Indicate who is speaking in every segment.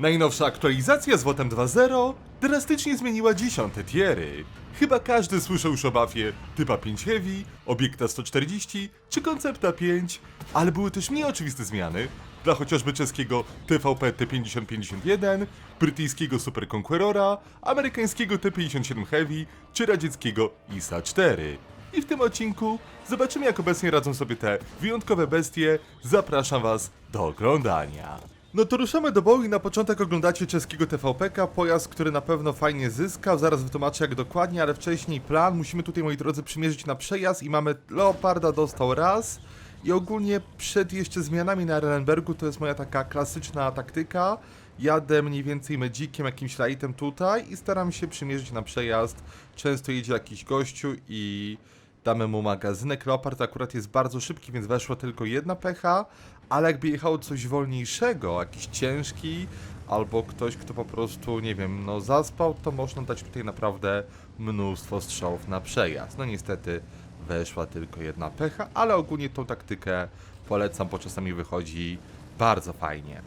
Speaker 1: Najnowsza aktualizacja z WOTem 2.0 drastycznie zmieniła dziesiąte tiery. Chyba każdy słyszał już o bafie typa 5 Heavy, Obiekta 140 czy Koncepta 5, ale były też mniej oczywiste zmiany dla chociażby czeskiego TVP T5051, brytyjskiego Super Conquerora, amerykańskiego T57 Heavy czy radzieckiego ISA 4. I w tym odcinku zobaczymy jak obecnie radzą sobie te wyjątkowe bestie. Zapraszam was do oglądania. No to ruszamy do boju i na początek oglądacie czeskiego TVP-ka, pojazd, który na pewno fajnie zyskał, zaraz wytłumaczę jak dokładnie, ale wcześniej plan, musimy tutaj moi drodzy przymierzyć na przejazd i mamy Leoparda dostał raz. I ogólnie przed jeszcze zmianami na Renbergu to jest moja taka klasyczna taktyka, jadę mniej więcej medzikiem, jakimś lightem tutaj i staram się przymierzyć na przejazd, często jedzie jakiś gościu i damy mu magazynek. Leopard akurat jest bardzo szybki, więc weszła tylko jedna pecha, ale jakby jechało coś wolniejszego, jakiś ciężki, albo ktoś, kto po prostu, nie wiem, no zaspał, to można dać tutaj naprawdę mnóstwo strzałów na przejazd. No niestety weszła tylko jedna pecha, ale ogólnie tą taktykę polecam, bo czasami wychodzi bardzo fajnie.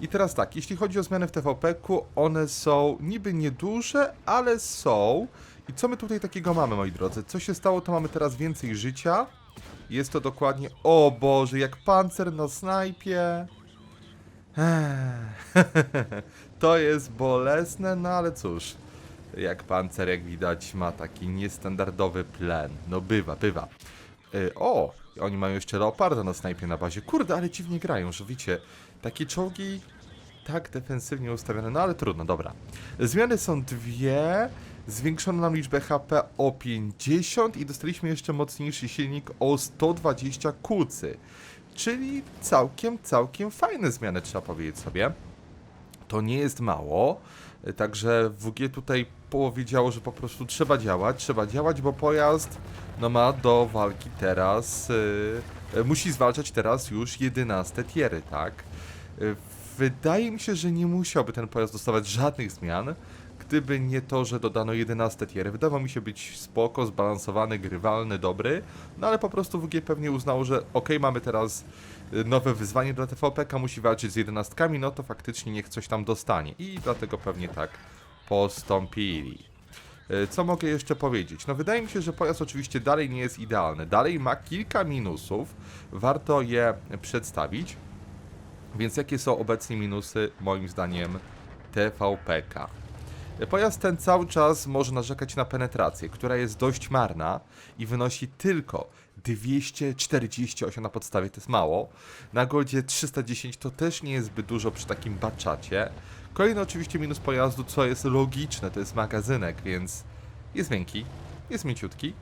Speaker 1: I teraz tak, jeśli chodzi o zmiany w TVP-ku, one są niby nieduże, ale są. I co my tutaj takiego mamy, moi drodzy? Co się stało, to mamy teraz więcej życia. Jest to dokładnie... O Boże, jak pancer na snajpie. Ech, to jest bolesne, no ale cóż. Jak pancer, jak widać, ma taki niestandardowy plen. No bywa, bywa. Y, o, oni mają jeszcze leoparda na snajpie na bazie. Kurde, ale dziwnie grają, że wiecie, takie czołgi tak defensywnie ustawione, no ale trudno, dobra. Zmiany są dwie. Zwiększono nam liczbę HP o 50 i dostaliśmy jeszcze mocniejszy silnik o 120 kucy. Czyli całkiem, całkiem fajne zmiany, trzeba powiedzieć sobie. To nie jest mało, także WG tutaj powiedziało, że po prostu trzeba działać, trzeba działać, bo pojazd no ma do walki teraz, yy, musi zwalczać teraz już 11 tiery, tak? Yy, wydaje mi się, że nie musiałby ten pojazd dostawać żadnych zmian, gdyby nie to, że dodano 11 tiery. Wydawał mi się być spoko, zbalansowany, grywalny, dobry, no ale po prostu WG pewnie uznało, że ok, mamy teraz y, nowe wyzwanie dla TVP-ka, musi walczyć z 11, no to faktycznie niech coś tam dostanie. I dlatego pewnie tak postąpili. Y, Co mogę jeszcze powiedzieć? No wydaje mi się, że pojazd oczywiście dalej nie jest idealny. Dalej ma kilka minusów. Warto je przedstawić. Więc jakie są obecnie minusy moim zdaniem TVP-ka? Pojazd ten cały czas może narzekać na penetrację, która jest dość marna i wynosi tylko 248 na podstawie, to jest mało. Na Goldzie 310 to też nie jest zbyt dużo przy takim baczacie. Kolejny oczywiście minus pojazdu, co jest logiczne, to jest magazynek, więc jest miękki, jest mięciutki.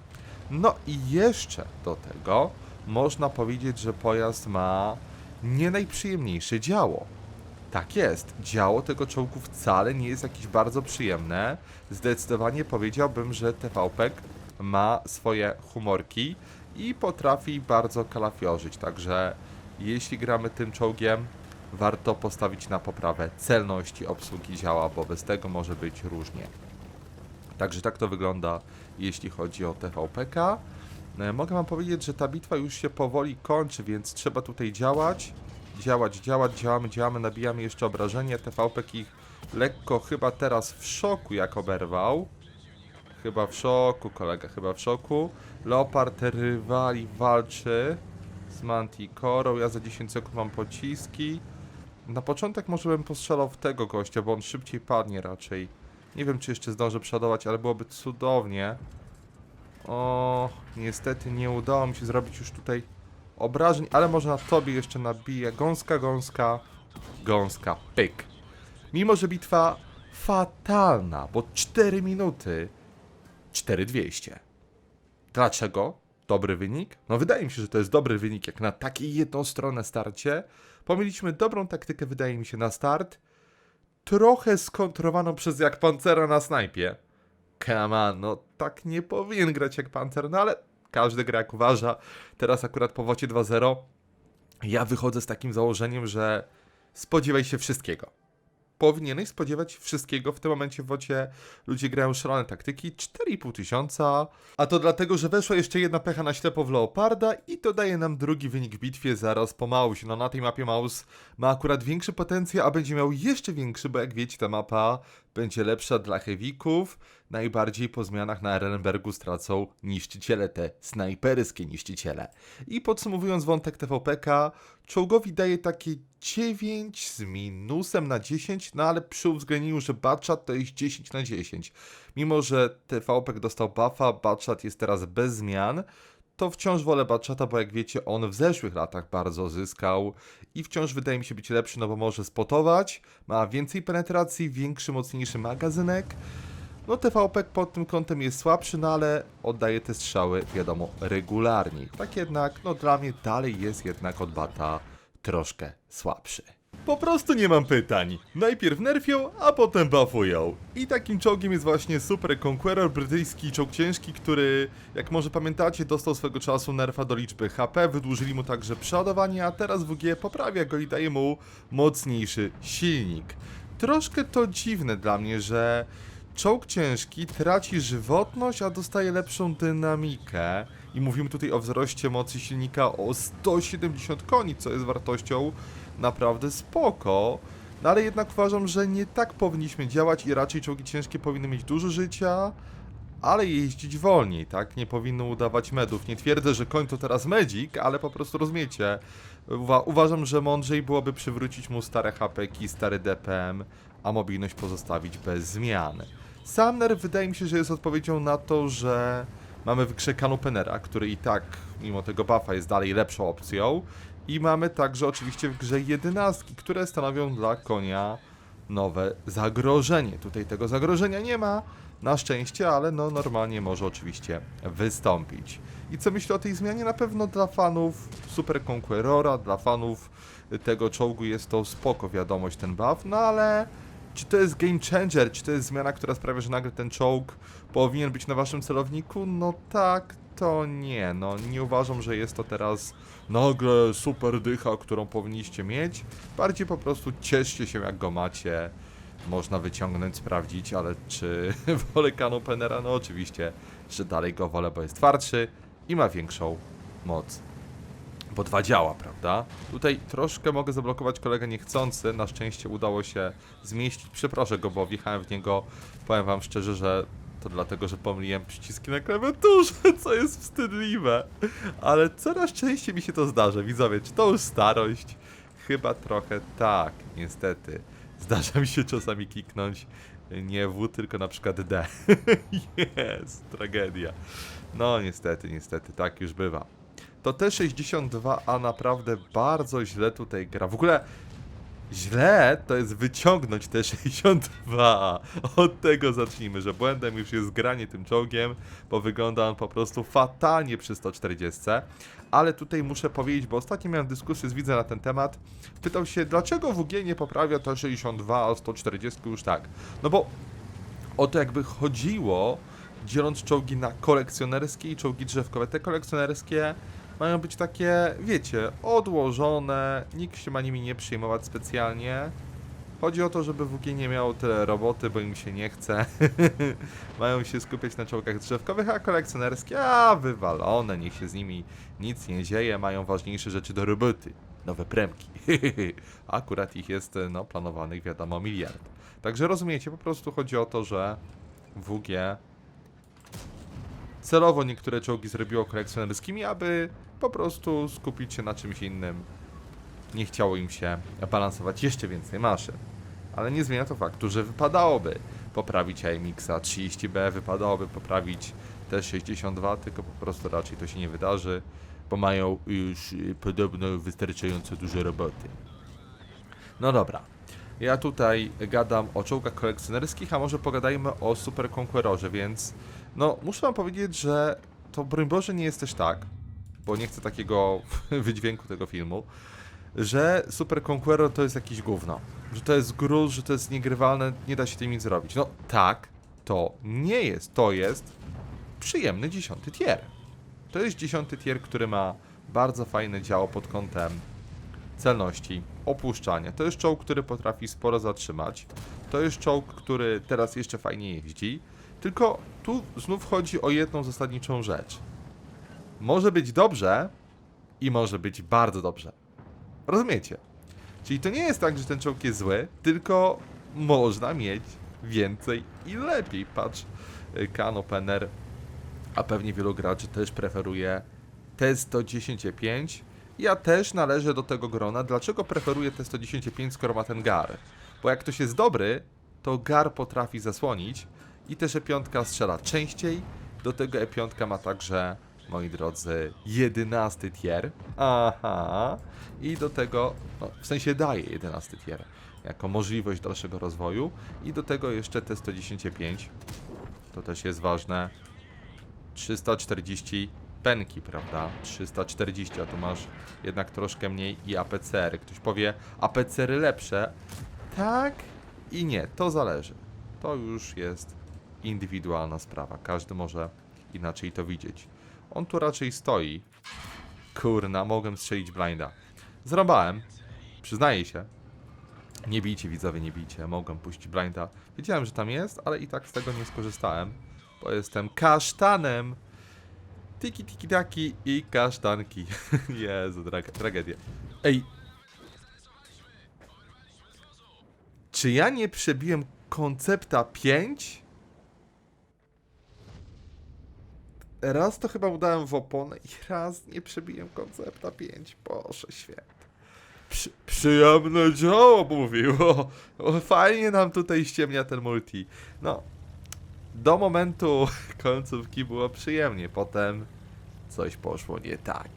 Speaker 1: No i jeszcze do tego można powiedzieć, że pojazd ma nie najprzyjemniejsze działo. Tak jest, działo tego czołgu wcale nie jest jakieś bardzo przyjemne. Zdecydowanie powiedziałbym, że TVP ma swoje humorki i potrafi bardzo kalafiorzyć, także jeśli gramy tym czołgiem, warto postawić na poprawę celności obsługi działa, bo bez tego może być różnie. Także tak to wygląda, jeśli chodzi o TVPK. E, Mogę wam powiedzieć, że ta bitwa już się powoli kończy, więc trzeba tutaj działać. Działać, działać, działamy, działamy, nabijamy jeszcze obrażenie. TVPK ich lekko chyba teraz w szoku jak oberwał. Chyba w szoku, kolega, chyba w szoku. Leopard rywali walczy z Manticorą. Ja za 10 sekund mam pociski. Na początek może bym postrzelał w tego gościa, bo on szybciej padnie raczej. Nie wiem, czy jeszcze zdążę przodować, ale byłoby cudownie. O, niestety nie udało mi się zrobić już tutaj obrażeń, ale może na tobie jeszcze nabiję. Gąska, gąska, gąska, pyk. Mimo, że bitwa fatalna, bo 4 minuty, 4200. Dlaczego? Dobry wynik? No wydaje mi się, że to jest dobry wynik jak na takie jednostronne starcie. Pomyliśmy dobrą taktykę, wydaje mi się, na start. Trochę skontrowaną przez jak pancera na snajpie. Come on, no tak nie powinien grać jak pancer, no ale każdy gra jak uważa. Teraz akurat po wocie 2-0 ja wychodzę z takim założeniem, że spodziewaj się wszystkiego. powinieneś spodziewać wszystkiego. W tym momencie w wocie ludzie grają szalone taktyki. 4,5 tysiąca. A to dlatego, że weszła jeszcze jedna pecha na ślepo w Leoparda i to daje nam drugi wynik w bitwie zaraz po Mausie. No na tej mapie Maus ma akurat większy potencjał, a będzie miał jeszcze większy, bo jak wiecie ta mapa będzie lepsza dla heavyków. Najbardziej po zmianach na Erenbergu stracą niszczyciele, te snajperskie niszczyciele. I podsumowując wątek TVPK, czołgowi daje takie 9 z minusem na 10, no ale przy uwzględnieniu, że Batchat to jest 10 na 10. Mimo, że TVPK dostał buffa, Batchat jest teraz bez zmian, to wciąż wolę Batchata, bo jak wiecie, on w zeszłych latach bardzo zyskał i wciąż wydaje mi się być lepszy, no bo może spotować, ma więcej penetracji, większy, mocniejszy magazynek. No TVP pod tym kątem jest słabszy, no ale oddaje te strzały, wiadomo, regularnie. Tak jednak, no dla mnie dalej jest jednak od Bata troszkę słabszy. Po prostu nie mam pytań. Najpierw nerfią, a potem buffują. I takim czołgiem jest właśnie Super Conqueror, brytyjski czołg ciężki, który, jak może pamiętacie, dostał swego czasu nerfa do liczby HP, wydłużyli mu także przeładowanie, a teraz WG poprawia go i daje mu mocniejszy silnik. Troszkę to dziwne dla mnie, że czołg ciężki traci żywotność, a dostaje lepszą dynamikę. I mówimy tutaj o wzroście mocy silnika o 170 koni, co jest wartością naprawdę spoko. No ale jednak uważam, że nie tak powinniśmy działać i raczej czołgi ciężkie powinny mieć dużo życia, ale jeździć wolniej, tak? Nie powinno udawać medów. Nie twierdzę, że koń to teraz medzik, ale po prostu rozumiecie. Uwa uważam, że mądrzej byłoby przywrócić mu stare HPki, stary DPM, a mobilność pozostawić bez zmian. Sumner wydaje mi się, że jest odpowiedzią na to, że mamy w grze Kanupenera, który i tak, mimo tego buffa, jest dalej lepszą opcją. I mamy także oczywiście w grze jedenastki, które stanowią dla konia nowe zagrożenie. Tutaj tego zagrożenia nie ma, na szczęście, ale no normalnie może oczywiście wystąpić. I co myślę o tej zmianie? Na pewno dla fanów Super Conquerora, dla fanów tego czołgu jest to spoko wiadomość, ten buff, no ale czy to jest game changer, czy to jest zmiana, która sprawia, że nagle ten czołg powinien być na waszym celowniku? No tak, to nie, no nie uważam, że jest to teraz nagle super dycha, którą powinniście mieć. Bardziej po prostu cieszcie się jak go macie. Można wyciągnąć, sprawdzić, ale czy wolę Kanopenera? No oczywiście, że dalej go wolę, bo jest twardszy i ma większą moc. Bo dwa działa, prawda? Tutaj troszkę mogę zablokować kolegę niechcący. Na szczęście udało się zmieścić. Przeproszę go, bo wjechałem w niego. Powiem wam szczerze, że to dlatego, że pomyliłem przyciski na klawiaturze, co jest wstydliwe. Ale coraz częściej mi się to zdarza. Widzowie, czy to już starość? Chyba trochę tak, niestety. Zdarza mi się czasami kliknąć nie W, tylko na przykład D. jest, tragedia. No niestety, niestety, tak już bywa. To T62A naprawdę bardzo źle tutaj gra. W ogóle źle to jest wyciągnąć T62A. Od tego zacznijmy, że błędem już jest granie tym czołgiem, bo wygląda on po prostu fatalnie przy 140. Ale tutaj muszę powiedzieć, bo ostatnio miałem dyskusję z widzem na ten temat. Pytał się, dlaczego WG nie poprawia T62 a 140 już tak. No bo o to jakby chodziło, dzieląc czołgi na kolekcjonerskie i czołgi drzewkowe. Te kolekcjonerskie mają być takie, wiecie, odłożone, nikt się ma nimi nie przejmować specjalnie. Chodzi o to, żeby WG nie miało tyle roboty, bo im się nie chce. mają się skupiać na czołgach drzewkowych, a kolekcjonerskie, a wywalone, niech się z nimi nic nie dzieje, mają ważniejsze rzeczy do roboty. Nowe premki. Akurat ich jest, no, planowanych, wiadomo, miliard. Także rozumiecie, po prostu chodzi o to, że WG celowo niektóre czołgi zrobiło kolekcjonerskimi, aby po prostu skupić się na czymś innym. Nie chciało im się balansować jeszcze więcej maszyn. Ale nie zmienia to faktu, że wypadałoby poprawić AMX-a 30B, wypadałoby poprawić T62, tylko po prostu raczej to się nie wydarzy, bo mają już y, podobno wystarczająco dużo roboty. No dobra. Ja tutaj gadam o czołgach kolekcjonerskich, a może pogadajmy o Super Conquerorze, więc no muszę wam powiedzieć, że to broń Boże nie jest też tak, bo nie chcę takiego wydźwięku tego filmu, że Super Conqueror to jest jakiś gówno. Że to jest gruz, że to jest niegrywalne, nie da się tym nic zrobić. No tak, to nie jest. To jest przyjemny dziesiąty tier. To jest dziesiąty tier, który ma bardzo fajne działo pod kątem celności, opuszczania. To jest czołg, który potrafi sporo zatrzymać. To jest czołg, który teraz jeszcze fajnie jeździ. Tylko tu znów chodzi o jedną zasadniczą rzecz. Może być dobrze i może być bardzo dobrze. Rozumiecie? Czyli to nie jest tak, że ten czołg jest zły, tylko można mieć więcej i lepiej. Patrz, y, Kano Penner, a pewnie wielu graczy też preferuje T110.5. Ja też należę do tego grona. Dlaczego preferuję T110.5, skoro ma ten gar? Bo jak ktoś jest dobry, to gar potrafi zasłonić i też E5 strzela częściej. Do tego E5 ma także, moi drodzy, 11 tier. Aha. I do tego, no, w sensie daje 11 tier jako możliwość dalszego rozwoju. I do tego jeszcze T110.5. To też jest ważne. 340 penki, prawda? 340, a tu masz jednak troszkę mniej i APCR. Ktoś powie, APCR lepsze. Tak i nie, to zależy. To już jest indywidualna sprawa. Każdy może inaczej to widzieć. On tu raczej stoi. Kurna, mogłem strzelić blinda. Zrąbałem. Przyznaję się. Nie bijcie widzowie, nie bijcie. Mogłem puścić blinda. Wiedziałem, że tam jest, ale i tak z tego nie skorzystałem. Bo jestem kasztanem. Tiki tiki taki i kasztanki. Jezu, tra tragedia. Ej. Czy ja nie przebiłem koncepta 5? Raz to chyba udałem w oponę i raz nie przebiłem koncepta 5. Boże święty. Przy, przyjemne dzieło mówił. Fajnie nam tutaj ściemnia ten multi. No, do momentu końcówki było przyjemnie, potem coś poszło nie tak.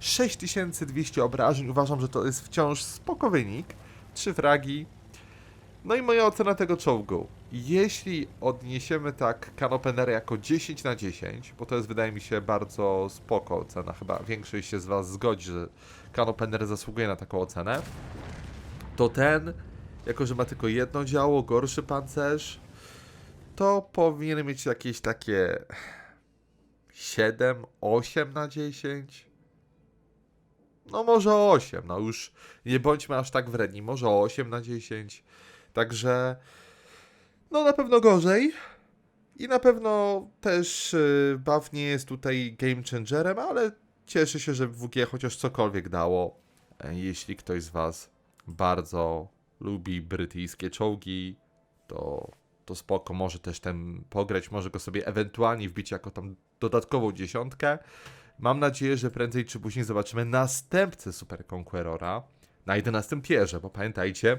Speaker 1: 6200 obrażeń, uważam, że to jest wciąż spoko wynik. Trzy fragi. No i moja ocena tego czołgu. Jeśli odniesiemy tak Kanopenerę jako 10 na 10, bo to jest wydaje mi się bardzo spoko ocena, chyba większość się z Was zgodzi, że Kanopener zasługuje na taką ocenę, to ten, jako że ma tylko jedno działo, gorszy pancerz, to powinien mieć jakieś takie 7, 8 na 10. No może 8, no już nie bądźmy aż tak wredni, może 8 na 10. Także no na pewno gorzej. I na pewno też yy, Buff nie jest tutaj game changerem, ale cieszę się, że WG chociaż cokolwiek dało. E, Jeśli ktoś z Was bardzo lubi brytyjskie czołgi, to, to spoko, może też ten pograć, może go sobie ewentualnie wbić jako tam dodatkową dziesiątkę. Mam nadzieję, że prędzej czy później zobaczymy następcę Super Conquerora na 11 tierze, bo pamiętajcie,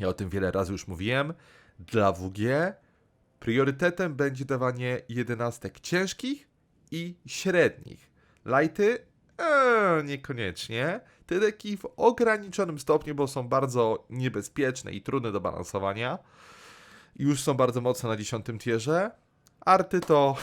Speaker 1: ja o tym wiele razy już mówiłem, dla WG priorytetem będzie dawanie jedenastek ciężkich i średnich. Lighty? Eee, niekoniecznie. Te deki w ograniczonym stopniu, bo są bardzo niebezpieczne i trudne do balansowania. Już są bardzo mocne na 10 tierze. Arty to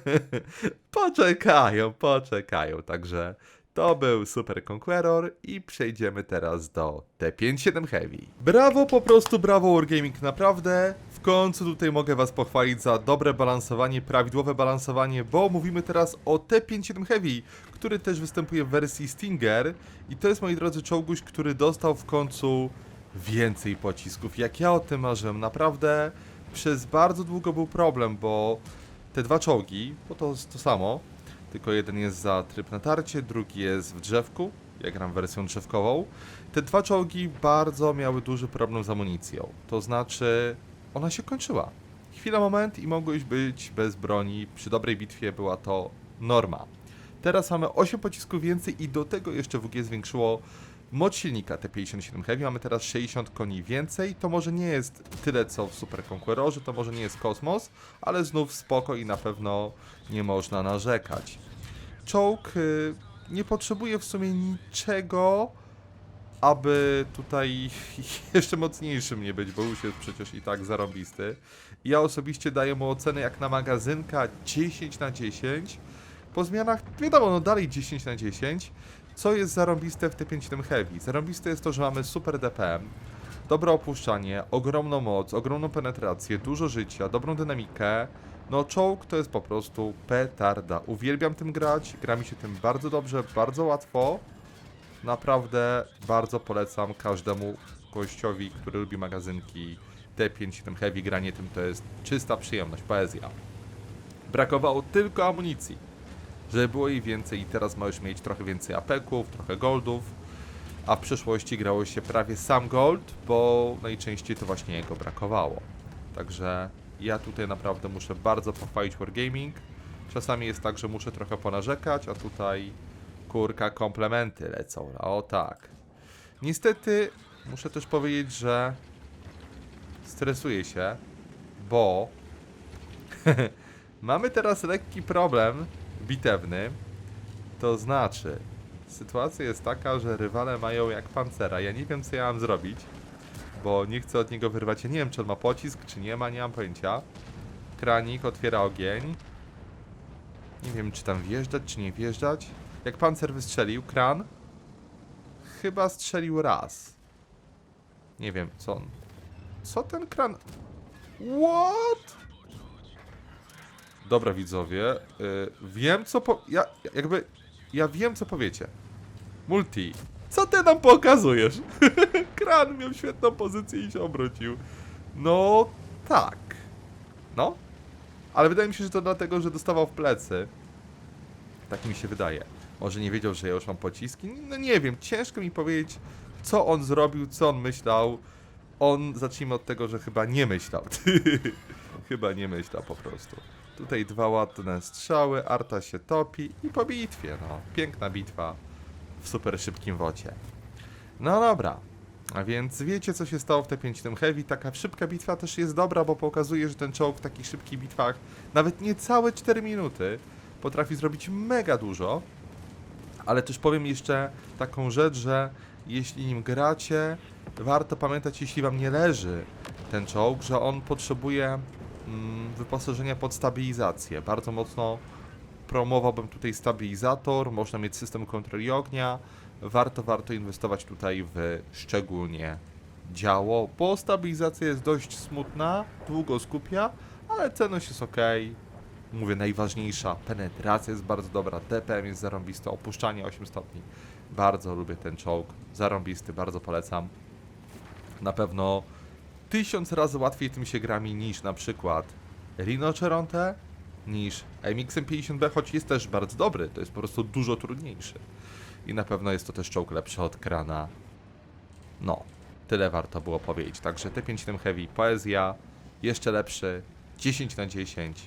Speaker 1: poczekają, poczekają. Także to był Super Conqueror i przejdziemy teraz do T57 Heavy. Brawo, po prostu brawo Wargaming, naprawdę. W końcu tutaj mogę Was pochwalić za dobre balansowanie, prawidłowe balansowanie, bo mówimy teraz o T57 Heavy, który też występuje w wersji Stinger i to jest, moi drodzy, czołguś, który dostał w końcu więcej pocisków. Jak ja o tym marzyłem, naprawdę przez bardzo długo był problem, bo te dwa czołgi, bo to to samo, tylko jeden jest za tryb na tarcie, drugi jest w drzewku. Ja gram wersją drzewkową. Te dwa czołgi bardzo miały duży problem z amunicją. To znaczy, ona się kończyła. Chwila, moment i mogłeś być bez broni. Przy dobrej bitwie była to norma. Teraz mamy 8 pocisków więcej i do tego jeszcze WG zwiększyło moc silnika T57 Heavy. Mamy teraz 60 koni więcej. To może nie jest tyle co w Super Conquerorze, to może nie jest kosmos, ale znów spoko i na pewno nie można narzekać. Czołg y, nie potrzebuje w sumie niczego, aby tutaj jeszcze mocniejszym nie być, bo już jest przecież i tak zarobisty. Ja osobiście daję mu ocenę jak na magazynka 10 na 10. Po zmianach, wiadomo, no dalej 10 na 10. Co jest zarąbiste w T57 Heavy? Zarąbiste jest to, że mamy super DPM, dobre opuszczanie, ogromną moc, ogromną penetrację, dużo życia, dobrą dynamikę. No czołg to jest po prostu petarda. Uwielbiam tym grać, gra mi się tym bardzo dobrze, bardzo łatwo. naprawdę bardzo polecam każdemu gościowi, który lubi magazynki T5 tym heavy granie tym to jest czysta przyjemność, poezja. Brakowało tylko amunicji, żeby było jej więcej i teraz możesz mieć trochę więcej apeków, trochę goldów, a w przeszłości grało się prawie sam gold, bo najczęściej to właśnie jego brakowało. Także ja tutaj naprawdę muszę bardzo pochwalić Wargaming. Czasami jest tak, że muszę trochę ponarzekać, a tutaj kurka komplementy lecą. O tak. Niestety muszę też powiedzieć, że stresuję się, bo mamy teraz lekki problem bitewny. To znaczy, sytuacja jest taka, że rywale mają jak pancera. Ja nie wiem, co ja mam zrobić, bo nie chcę od niego wyrwać. Ja nie wiem, czy on ma pocisk, czy nie ma, nie mam pojęcia. Kranik otwiera ogień. Nie wiem, czy tam wjeżdżać, czy nie wjeżdżać. Jak pancer wystrzelił, kran chyba strzelił raz. Nie wiem, co on. Co ten kran. What? Dobra, widzowie. y, wiem, co po. Ja jakby. Ja wiem, co powiecie. Multi. Co ty nam pokazujesz? kran miał świetną pozycję i się obrócił. No, tak. No. Ale wydaje mi się, że to dlatego, że dostawał w plecy. Tak mi się wydaje. Może nie wiedział, że ja już mam pociski? No nie wiem, ciężko mi powiedzieć, co on zrobił, co on myślał. On, zacznijmy od tego, że chyba nie myślał. chyba nie myślał po prostu. Tutaj dwa ładne strzały, Arta się topi i po bitwie, no. Piękna bitwa w super szybkim wocie. No dobra. A więc wiecie, co się stało w T5 tym Heavy. Taka szybka bitwa też jest dobra, bo pokazuje, że ten czołg w takich szybkich bitwach nawet niecałe 4 minuty potrafi zrobić mega dużo. Ale też powiem jeszcze taką rzecz, że jeśli nim gracie, warto pamiętać, jeśli wam nie leży ten czołg, że on potrzebuje wyposażenia pod stabilizację. Bardzo mocno promowałbym tutaj stabilizator, można mieć system kontroli ognia. Warto, warto inwestować tutaj w szczególnie działo, bo stabilizacja jest dość smutna, długo skupia, ale cenność jest ok. Mówię, najważniejsza, penetracja jest bardzo dobra, DPM jest zarąbisty, opuszczanie 8 stopni. Bardzo lubię ten czołg, zarąbisty, bardzo polecam. Na pewno tysiąc razy łatwiej tym się gra mi niż na przykład Rhinoceronte, niż MXM 50B, choć jest też bardzo dobry, to jest po prostu dużo trudniejszy. I na pewno jest to też czołg lepszy od krana. No, tyle warto było powiedzieć. Także T57 Heavy, poezja, jeszcze lepszy, 10 na 10.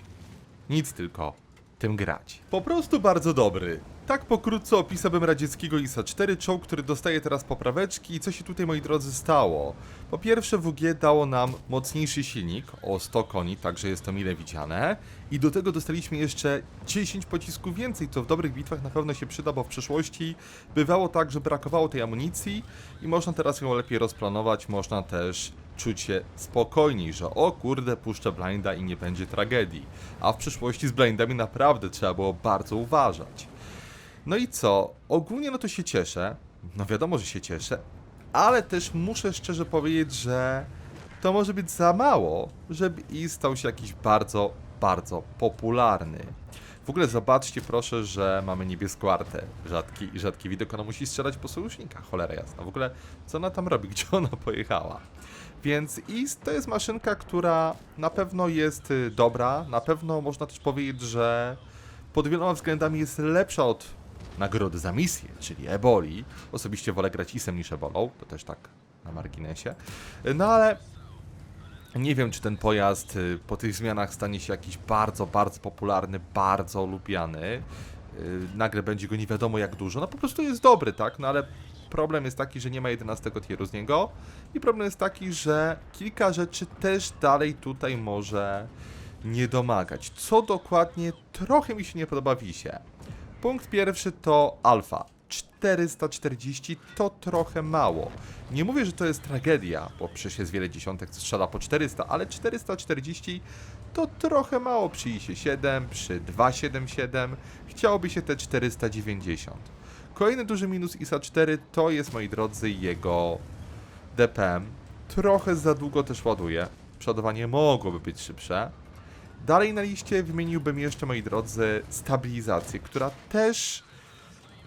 Speaker 1: Nic tylko tym grać. Po prostu bardzo dobry. Tak pokrótce opisałbym radzieckiego ISA 4 czołg, który dostaje teraz popraweczki i co się tutaj moi drodzy stało. Po pierwsze WG dało nam mocniejszy silnik o 100 koni, także jest to mile widziane. I do tego dostaliśmy jeszcze 10 pocisków więcej, co w dobrych bitwach na pewno się przyda, bo w przeszłości bywało tak, że brakowało tej amunicji i można teraz ją lepiej rozplanować, można też czuć się spokojniej, że o kurde, puszczę blinda i nie będzie tragedii. A w przyszłości z blindami naprawdę trzeba było bardzo uważać. No i co? Ogólnie no to się cieszę. No wiadomo, że się cieszę. Ale też muszę szczerze powiedzieć, że to może być za mało, żeby i stał się jakiś bardzo, bardzo popularny. W ogóle zobaczcie proszę, że mamy niebieską artę. Rzadki, rzadki widok, ona musi strzelać po sojusznikach, cholera jasna. W ogóle co ona tam robi, gdzie ona pojechała? Więc IS to jest maszynka, która na pewno jest y, dobra, na pewno można też powiedzieć, że pod wieloma względami jest lepsza od nagrody za misję, czyli Eboli. Osobiście wolę grać ISem niż Ebolą, to też tak na marginesie. No ale nie wiem, czy ten pojazd y, po tych zmianach stanie się jakiś bardzo, bardzo popularny, bardzo lubiany. Y, Nagle będzie go nie wiadomo jak dużo. No po prostu jest dobry, tak? No ale problem jest taki, że nie ma 11 tieru z niego. I problem jest taki, że kilka rzeczy też dalej tutaj może nie domagać. Co dokładnie trochę mi się nie podoba w ISie. Punkt pierwszy to alfa. 440 to trochę mało. Nie mówię, że to jest tragedia, bo przecież jest wiele dziesiątek, co strzela po 400, ale 440 to trochę mało przy ISie 7, przy 277. Chciałoby się te 490. Kolejny duży minus ISA 4 to jest, moi drodzy, jego DPM. Trochę za długo też ładuje. Przodowanie mogłoby być szybsze. Dalej na liście wymieniłbym jeszcze, moi drodzy, stabilizację, która też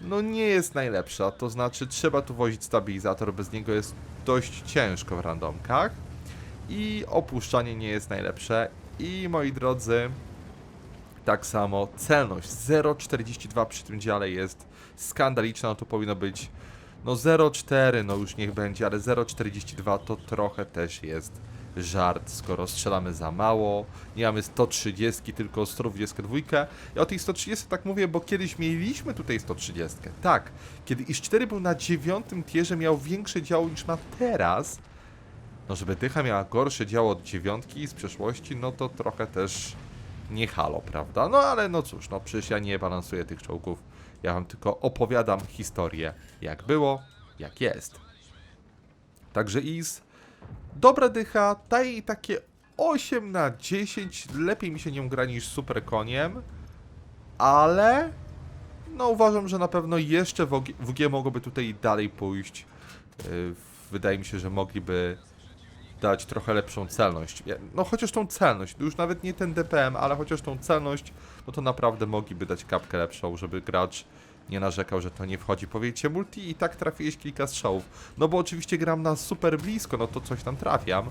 Speaker 1: no nie jest najlepsza. To znaczy trzeba tu wozić stabilizator, bez niego jest dość ciężko w randomkach. I opuszczanie nie jest najlepsze. I moi drodzy, tak samo celność 0,42 przy tym dziale jest skandaliczna, no to powinno być no 0,4 no już niech będzie, ale 0,42 to trochę też jest żart, skoro strzelamy za mało, nie mamy 130, tylko 122. Ja o tej 130 tak mówię, bo kiedyś mieliśmy tutaj 130. Tak, kiedy IS-4 był na dziewiątym tierze, miał większe działo niż ma teraz. No żeby Dycha miała gorsze działo od dziewiątki z przeszłości, no to trochę też nie halo, prawda? No ale no cóż, no przecież ja nie balansuję tych czołgów. Ja wam tylko opowiadam historię, jak było, jak jest. Także Is, dobra dycha, daje jej takie 8 na 10. Lepiej mi się nią gra niż super koniem, ale no uważam, że na pewno jeszcze WG, mogłoby tutaj dalej pójść. Yy, Wydaje mi się, że mogliby dać trochę lepszą celność. No chociaż tą celność, już nawet nie ten DPM, ale chociaż tą celność, no to naprawdę mogliby dać kapkę lepszą, żeby gracz nie narzekał, że to nie wchodzi. Powiecie multi i tak trafiłeś kilka strzałów. No bo oczywiście gram na super blisko, no to coś tam trafiam,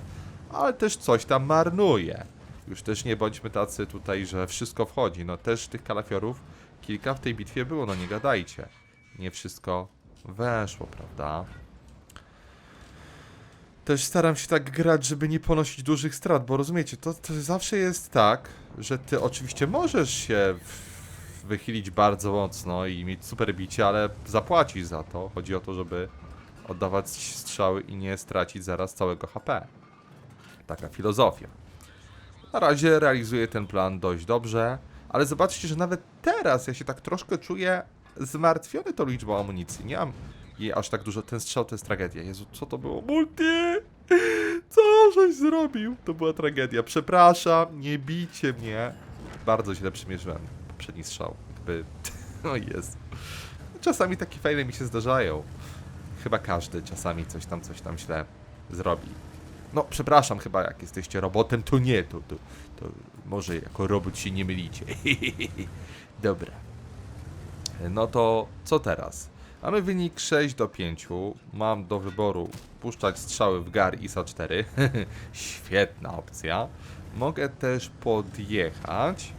Speaker 1: ale też coś tam marnuję. Już też nie bądźmy tacy tutaj, że wszystko wchodzi. No też tych kalafiorów kilka w tej bitwie było, no nie gadajcie. Nie wszystko weszło, prawda? Też staram się tak grać, żeby nie ponosić dużych strat, bo rozumiecie, to, to zawsze jest tak, że ty oczywiście możesz się wychylić bardzo mocno i mieć super bicie, ale zapłacisz za to. Chodzi o to, żeby oddawać strzały i nie stracić zaraz całego HP. Taka filozofia. Na razie realizuję ten plan dość dobrze, ale zobaczcie, że nawet teraz ja się tak troszkę czuję zmartwiony tą liczbą amunicji. Nie mam jej aż tak dużo. Ten strzał to jest tragedia. Jezu, co to było? Multi! Co żeś zrobił? To była tragedia. Przepraszam, nie bijcie mnie. Bardzo źle przymierzyłem poprzedni strzał. Jakby... O jest. Czasami takie fejle mi się zdarzają. Chyba każdy czasami coś tam, coś tam źle zrobi. No, przepraszam, chyba jak jesteście robotem, to nie, to, to, to może jako robot się nie mylicie. Dobra. No to co teraz? Mamy wynik 6 do 5. Mam do wyboru puszczać strzały w GAR ISA 4. Świetna opcja. Mogę też podjechać.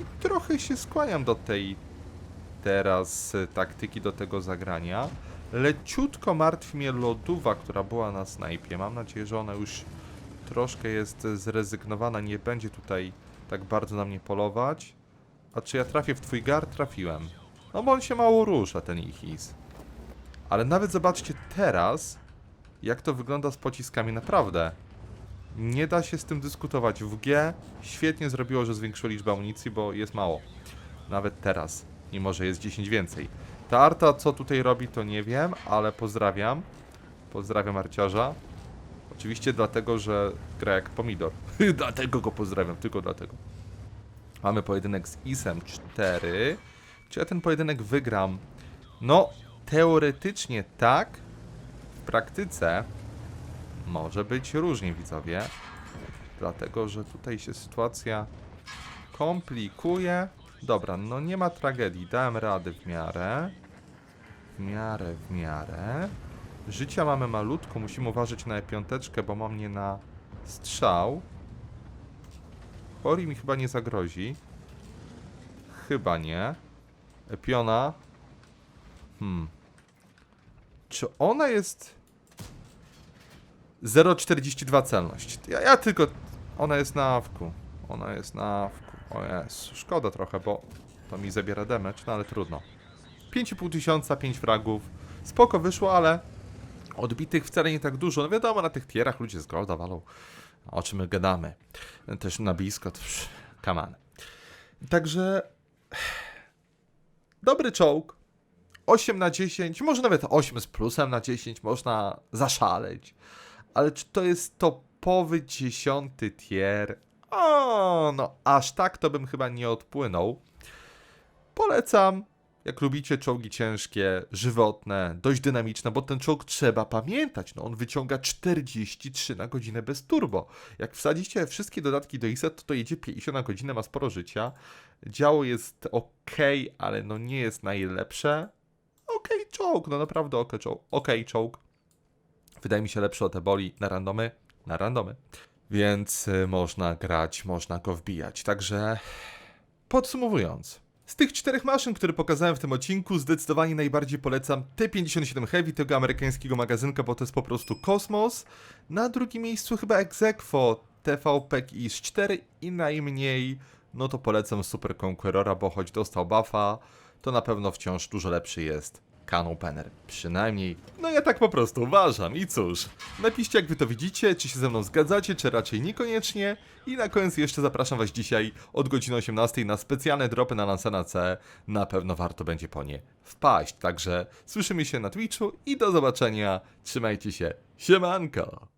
Speaker 1: I trochę się skłaniam do tej teraz y, taktyki, do tego zagrania. Leciutko martwi mnie lodówa, która była na snajpie. Mam nadzieję, że ona już troszkę jest zrezygnowana, nie będzie tutaj tak bardzo na mnie polować. A czy ja trafię w twój gar? Trafiłem. No bo on się mało rusza, ten Ichis. Ale nawet zobaczcie teraz, jak to wygląda z pociskami. Naprawdę. Nie da się z tym dyskutować. WG świetnie zrobiło, że zwiększyło liczbę amunicji, bo jest mało. Nawet teraz, mimo że jest 10 więcej. Ta arta, co tutaj robi, to nie wiem, ale pozdrawiam. Pozdrawiam arciarza. Oczywiście dlatego, że gra jak pomidor. dlatego go pozdrawiam, tylko dlatego. Mamy pojedynek z ISem 4. Czy ja ten pojedynek wygram? No, teoretycznie tak. W praktyce może być różnie, widzowie. Dlatego, że tutaj się sytuacja komplikuje. Dobra, no nie ma tragedii. Dałem rady w miarę. W miarę, w miarę. Życia mamy malutko. Musimy uważać na piąteczkę, bo mam nie na strzał. Ori mi chyba nie zagrozi. Chyba nie. Epiona. Hmm. Czy ona jest... 0,42 celność. Ja, ja tylko... Ona jest na awku. Ona jest na awku. O jest. Szkoda trochę, bo to mi zabiera damage, no ale trudno. 5,5 tysiąca, 5 fragów. Spoko wyszło, ale odbitych wcale nie tak dużo. No wiadomo, na tych tierach ludzie z golda walą. O czym my gadamy. Też na blisko, to psz, come. Także dobry czołg. 8 na 10, może nawet 8 z plusem na 10, można zaszaleć. Ale czy to jest topowy 10 tier? O, no aż tak to bym chyba nie odpłynął. Polecam. Jak lubicie czołgi ciężkie, żywotne, dość dynamiczne, bo ten czołg trzeba pamiętać. No on wyciąga 43 na godzinę bez turbo. Jak wsadzicie wszystkie dodatki do ISA, to to jedzie 50 na godzinę, ma sporo życia. Działo jest ok, ale no nie jest najlepsze. okej czołg, no naprawdę okej czołg. Okej czołg. Wydaje mi się lepszy od Eboli na randomy. Na randomy. Więc y, można grać, można go wbijać. Także Podsumowując, z tych czterech maszyn, które pokazałem w tym odcinku, zdecydowanie najbardziej polecam T57 Heavy, tego amerykańskiego magazynka, bo to jest po prostu kosmos. Na drugim miejscu chyba Exequo TVP IS-4 i najmniej, no to polecam Super Conquerora, bo choć dostał buffa, to na pewno wciąż dużo lepszy jest Canon Penner. Przynajmniej, no ja tak po prostu uważam. I cóż, napiszcie jak wy to widzicie, czy się ze mną zgadzacie, czy raczej niekoniecznie. I na koniec jeszcze zapraszam was dzisiaj od godziny 18 na specjalne dropy na Lancena C. Na pewno warto będzie po nie wpaść. Także słyszymy się na Twitchu i do zobaczenia. Trzymajcie się. Siemanko!